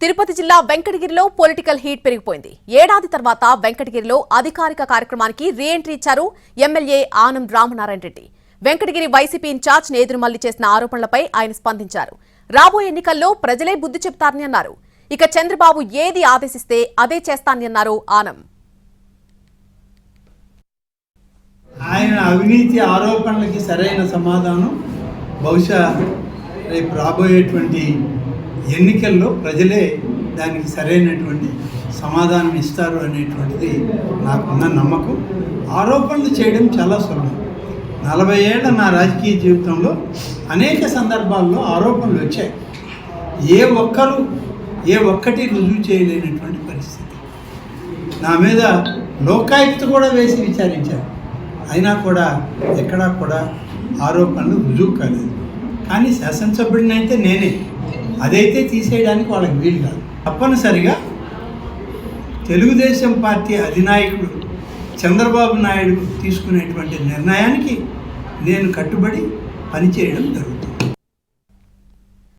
తిరుపతి జిల్లా వెంకటగిరిలో political heat పెరిగిపోయింది. ఏడాది తర్వాత వెంకటగిరిలో అధికారిక కార్యక్రమానికి రీ ఎంట్రీ ఇచ్చారు MLA Anam Ramanarayana Reddy. Venkatagiri YCP incharge Nedurumalli చేసిన ఆరోపణలపై ఆయన స్పందించారు. రాబోయే ఎన్నికల్లో ప్రజలే బుద్ధి చెప్తారని అన్నారు. ఇక చంద్రబాబు ఏది ఆదేశిస్తే అదే చేస్తానని అన్నారు ఆనం ఆయన అవినీతి ఆరోపణలకి సరైన సమాధానం బహుశా రేపు రాబోయేటువంటి ఎన్నికల్లో ప్రజలే దానికి సరైనటువంటి సమాధానం ఇస్తారు అనేటువంటిది నాకున్న నమ్మకం. ఆరోపణలు చేయడం చాలా సులభం. నలభై ఏళ్ళ నా రాజకీయ జీవితంలో అనేక సందర్భాల్లో ఆరోపణలు వచ్చాయి. ఏ ఒక్కరు ఏ ఒక్కటి రుజువు చేయలేనటువంటి పరిస్థితి. నా మీద లోకాయుక్త కూడా వేసి విచారించారు. అయినా కూడా ఎక్కడా కూడా ఆరోపణలు రుజువు కాలేదు. కానీ శాసనసభ్యుడినైతే నేనే. అదైతే తీసేయడానికి వాళ్ళకి వీలు కాదు. తప్పనిసరిగా తెలుగుదేశం పార్టీ అధినాయకుడు చంద్రబాబు నాయుడు తీసుకునేటువంటి నిర్ణయానికి నేను కట్టుబడి పనిచేయడం జరుగుతుంది.